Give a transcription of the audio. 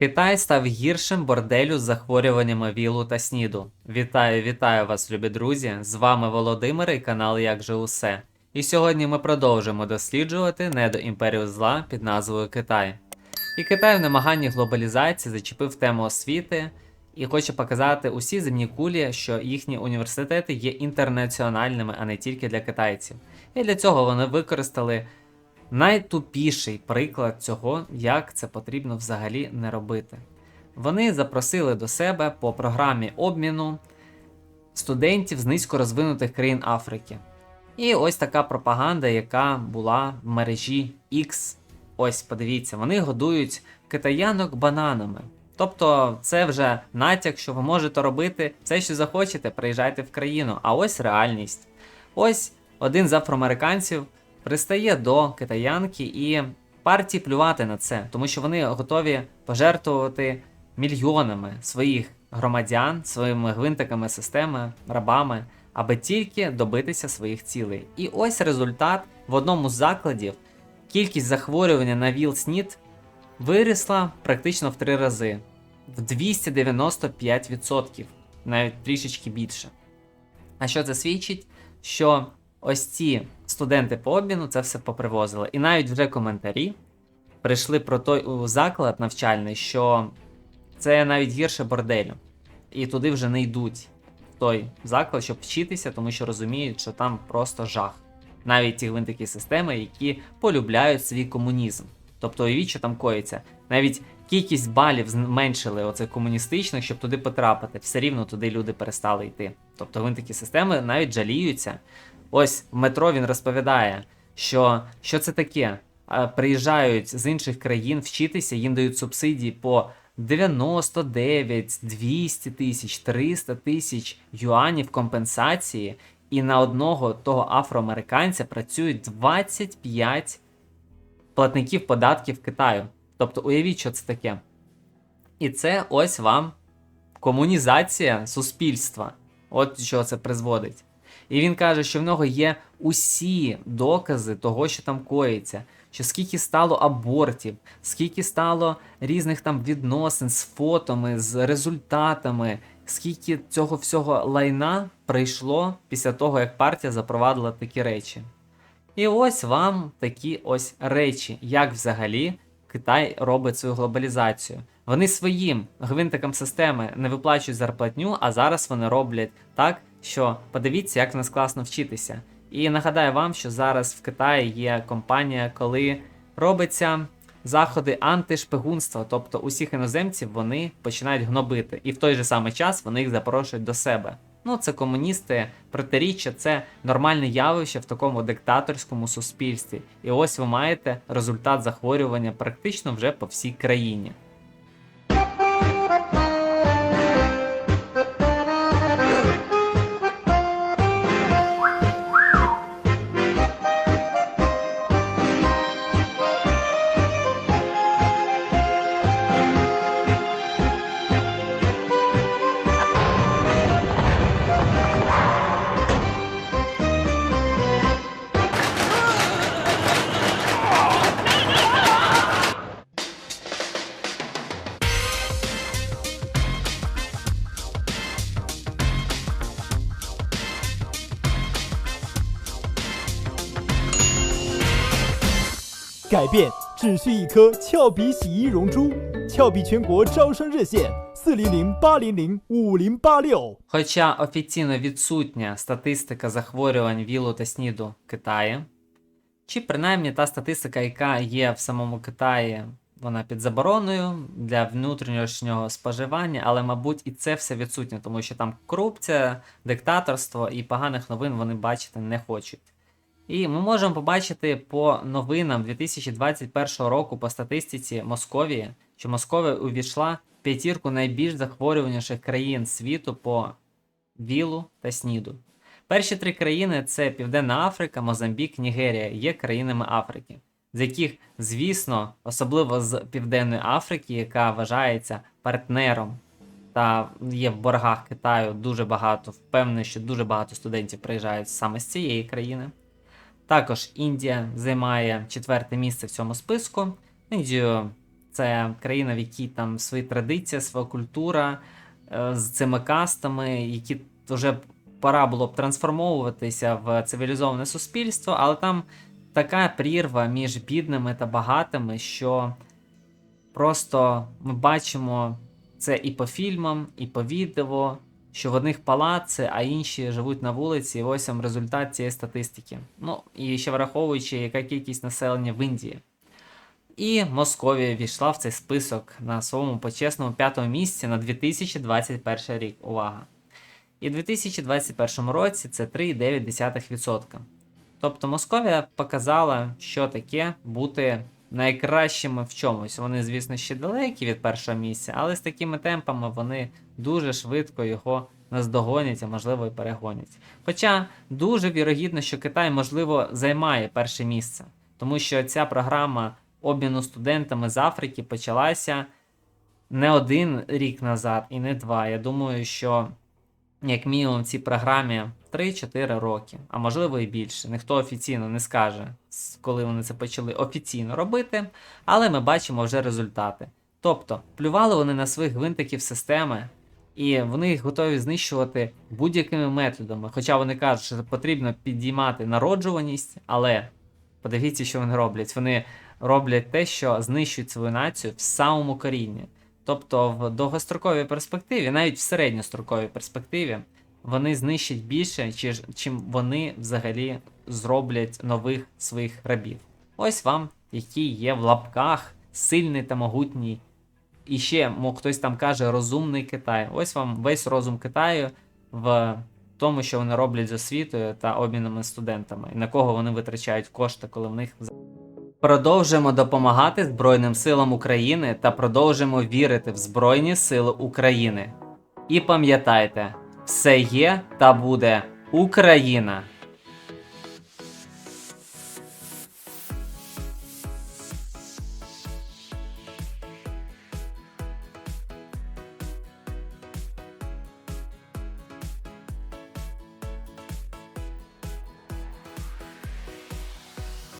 Китай став гіршим борделю з захворюваннями ВІЛу та СНІДу. Вітаю, вітаю вас, любі друзі! З вами Володимир і канал Як же усе. І сьогодні ми продовжимо досліджувати недоімперію зла під назвою Китай. І Китай в намаганні глобалізації зачепив тему освіти і хоче показати усій земній кулі, що їхні університети є інтернаціональними, а не тільки для китайців. І для цього вони використали найтупіший приклад цього, як це потрібно взагалі не робити. Вони запросили до себе по програмі обміну студентів з низько розвинутих країн Африки. І ось така пропаганда, яка була в мережі X. Ось подивіться, вони годують китаянок бананами. Тобто, це вже натяк, що ви можете робити все, що захочете, приїжджайте в країну. А ось реальність. Ось один з афроамериканців пристає до китаянки і партії плювати на це, тому що вони готові пожертвувати мільйонами своїх громадян, своїми гвинтиками системи, рабами, аби тільки добитися своїх цілей. І ось результат в одному з закладів кількість захворювання на ВІЛ-СНІД вирісла практично в три рази в 295%, навіть трішечки більше. А що це свідчить? Що ось ці студенти по обміну це все попривозили. І навіть вже коментарі прийшли про той заклад навчальний, що це навіть гірше борделю. І туди вже не йдуть в той заклад, щоб вчитися, тому що розуміють, що там просто жах. Навіть ті гвинтики системи, які полюбляють свій комунізм. Тобто уявіть, що там коїться. Навіть кількість балів зменшили оцих комуністичних, щоб туди потрапити. Все рівно туди люди перестали йти. Тобто гвинтики системи навіть жаліються. Ось в метро він розповідає, що, що це таке. Приїжджають з інших країн вчитися, їм дають субсидії по 99, 200 тисяч, 300 тисяч юанів компенсації, і на одного того афроамериканця працюють 25 платників податків Китаю. Тобто уявіть, що це таке. І це ось вам комунізація суспільства. От що це призводить. І він каже, що в нього є усі докази того, що там коїться. Що скільки стало абортів, скільки стало різних там відносин з фотами, з результатами, скільки цього всього лайна прийшло після того, як партія запровадила такі речі. І ось вам такі ось речі, як взагалі Китай робить свою глобалізацію. Вони своїм гвинтикам системи не виплачують зарплатню, а зараз вони роблять так, що подивіться, як в нас класно вчитися. І нагадаю вам, що зараз в Китаї є компанія, коли робиться заходи антишпигунства, тобто усіх іноземців вони починають гнобити, і в той же самий час вони їх запрошують до себе. Ну, це комуністи, протиріччя, це нормальне явище в такому диктаторському суспільстві. І ось ви маєте результат захворювання практично вже по всій країні. “改变只需一颗俏皮洗衣溶珠”，俏皮全国招生热线：四零零八零零五零八六。 Хоча офіційно відсутня статистика захворювань ВІЛу та СНІДу в Китаї, чи принаймні та статистика, яка є в самому Китаї, вона під забороною для внутрішнього споживання, але, мабуть, і це все відсутнє, тому що там корупція, диктаторство і поганих новин вони бачити не хочуть. І ми можемо побачити по новинам 2021 року по статистиці Московії, що Московія увійшла в п'ятірку найбільш захворюваніших країн світу по ВІЛу та СНІДу. Перші три країни це Південна Африка, Мозамбік, Нігерія, є країнами Африки, з яких, звісно, особливо з Південної Африки, яка вважається партнером та є в боргах Китаю дуже багато. Впевнений, що дуже багато студентів приїжджають саме з цієї країни. Також Індія займає четверте місце в цьому списку. Індію Це країна, в якій там свої традиції, своя культура е, з цими кастами, які вже пора було б трансформовуватися в цивілізоване суспільство, але там така прірва між бідними та багатими, що просто ми бачимо це і по фільмам, і по відео, що в одних палаци, а інші живуть на вулиці. І ось вам результат цієї статистики. Ну і ще враховуючи, яка кількість населення в Індії. І Московія війшла в цей список на своєму почесному п'ятому місці на 2021 рік. Увага! І в 2021 році це 3,9%. Тобто Московія показала, що таке бути найкращими в чомусь. Вони, звісно, ще далекі від першого місця, але з такими темпами вони дуже швидко його наздогонять, а можливо і перегонять. Хоча дуже вірогідно, що Китай, можливо, займає перше місце, тому що ця програма обміну студентами з Африки почалася не один рік назад і не два. Я думаю, що як мінімум цій програмі 3-4 роки, а можливо і більше. Ніхто офіційно не скаже, коли вони це почали офіційно робити, але ми бачимо вже результати. Тобто, плювали вони на своїх гвинтиків системи, і вони їх готові знищувати будь-якими методами. Хоча вони кажуть, що потрібно підіймати народжуваність, але подивіться, що вони роблять. Вони роблять те, що знищують свою націю в самому корінні. Тобто в довгостроковій перспективі, навіть в середньостроковій перспективі, вони знищать більше, чим вони взагалі зроблять нових своїх рабів. Ось вам, який є в лапках сильний та могутній. І ще, мо хтось там каже, розумний Китай. Ось вам весь розум Китаю в тому, що вони роблять з освітою та обмінами студентами, і на кого вони витрачають кошти, коли в них Продовжимо допомагати Збройним силам України та продовжимо вірити в Збройні Сили України. І пам'ятайте, все є та буде Україна!